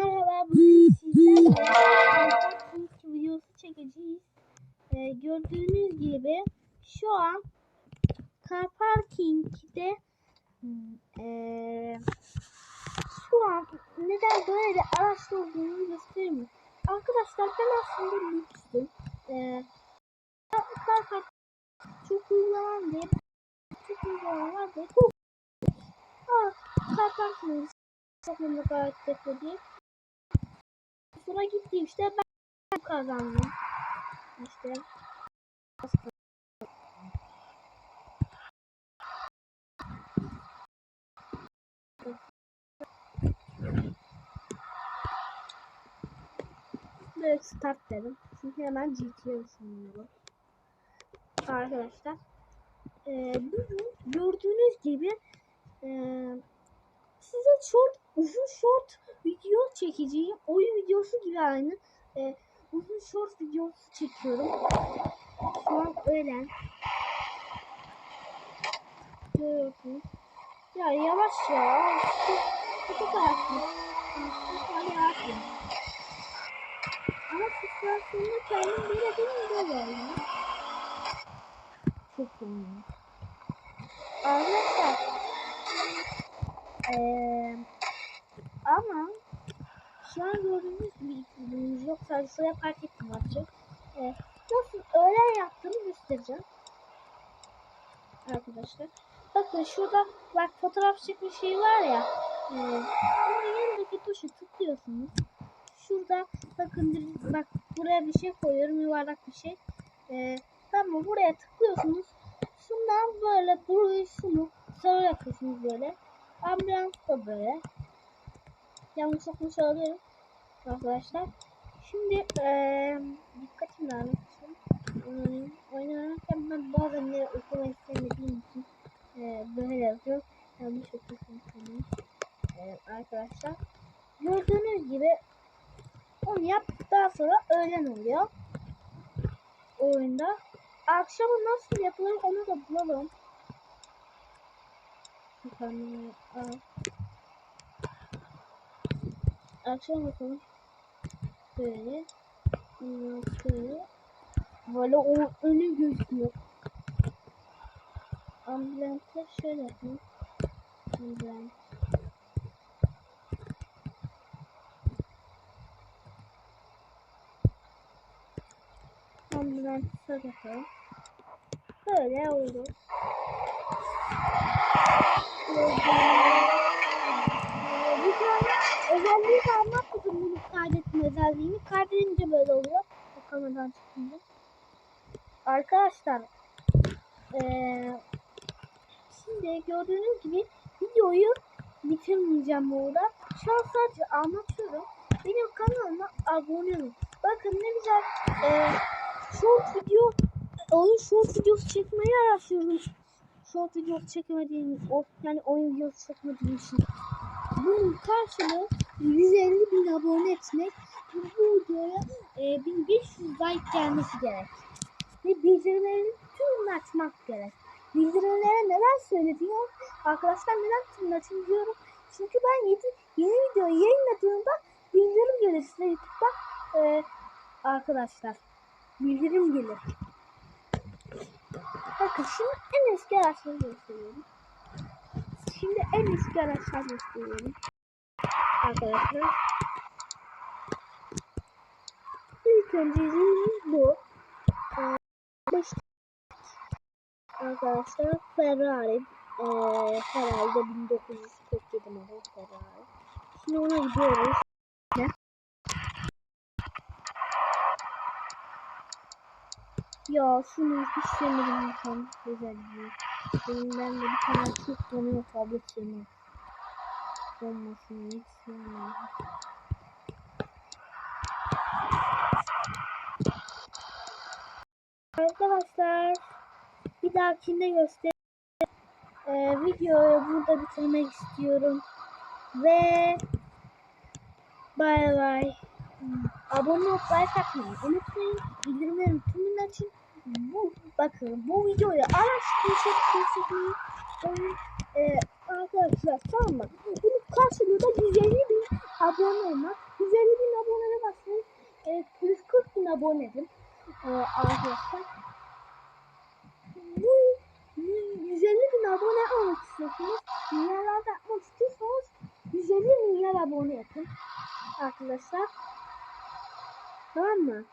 Merhaba, bugün sizlerle parking videosu çekeceğiz. Ee, gördüğünüz gibi şu an car parking'de ee, şu an neden böyle araçlı olduğunu göstereyim. Arkadaşlar ben aslında lüksüm. Ee, car park çok uygulanan diye çok uygulanan diye çok car parking Sakın gayet bekledi. Sonra gitti işte ben kazandım. İşte. Böyle start dedim. Çünkü hemen GT'ye ısınıyorum. Arkadaşlar. Ee, gördüğünüz gibi ee, size short, uzun short video çekeceğim. Oyun videosu gibi aynı. Ee, uzun short videosu çekiyorum. Şu an öğlen. Görüyorsunuz. Ya yavaş ya. Çok yavaş. Çok yavaş. Ama frustrasyonda kendim böyle değil böyle. Çok iyi. Arkadaşlar ee, ama şu an gördüğünüz gibi iklimimiz yok. Sadece şuraya park ettim azıcık. Ee, nasıl öğlen yaptığımı göstereceğim. Arkadaşlar. Bakın şurada bak fotoğraf çekme şeyi var ya. E, onun yanındaki tuşu tıklıyorsunuz. Şurada bakın bak buraya bir şey koyuyorum yuvarlak bir şey. E, tamam buraya tıklıyorsunuz. Şundan böyle burayı şunu sarı yapıyorsunuz böyle. Ambulans da böyle. Yanlış okumuş olabilirim. Arkadaşlar. Şimdi eee dikkatim dağılmışım. Hmm, oynarken ben bazen de okumayı sevmediğim için eee böyle yapıyorum. Yanlış okuyorsun sanırım. Eee, arkadaşlar. Gördüğünüz gibi onu yaptıktan sonra öğlen oluyor. Oyunda. Akşama nasıl yapılır onu da bulalım. Bakalım. Akşam bakalım. Böyle. Sonra böyle o önü gözüküyor. Ambulanslar şöyle yapayım. Ambulans. Ambulanslar yapalım. Böyle oldu. Tane özelliği de anlatmadım bunu kaydetme özelliğini. Kaydedince böyle oluyor. O kameradan çıkınca. Arkadaşlar eee şimdi gördüğünüz gibi videoyu bitirmeyeceğim burada. Şu an sadece anlatıyorum. Benim kanalıma abone olun. Bakın ne güzel eee short video oyun short videosu çekmeyi araştırıyorum. Short videosu çekemediğim, o, yani oyun videosu çekmediğim için. Bunun karşılığı 150 bin abone etmek. Bu videoya e, 1500 like gelmesi gerek. Ve bildirimlerin tümünü açmak gerek. Bildirimlere neler söylediğim arkadaşlar neden tümünü açın diyorum. Çünkü ben yedi, yeni videoyu yayınladığımda bildirim gelir size YouTube'da. E, arkadaşlar bildirim gelir. Bakın şimdi en eski araçları gösteriyorum. Şimdi en eski araçlar gösteriyorum. Arkadaşlar. İlk önceliğimiz bu. Ee, Arkadaşlar Ferrari ee, herhalde 1947 model Ferrari. Şimdi ona gidiyoruz. Ya şunu hiç sevmedim insan özelliği. Benim ben de bir tane çok donuyor tablet sevmem. Donmasını hiç sevmem. Arkadaşlar bir dahakinde göster. Ee, videoyu burada bitirmek istiyorum. Ve bay bay. Abone olup like atmayı unutmayın. Bildirimlerin tümünü açın. Bu, bakın bu videoyu araştırırsınız. Ee, arkadaşlar tamam mı? Bunun karşılığı da 150 bin abone olmak. bin aboneye basın. E, 140 bin abonedim. E, arkadaşlar. Bu 150 bin abone olmak istiyorsunuz. Milyarlarda yapmak istiyorsanız 150 milyar abone yapın. Arkadaşlar. Tamam mı?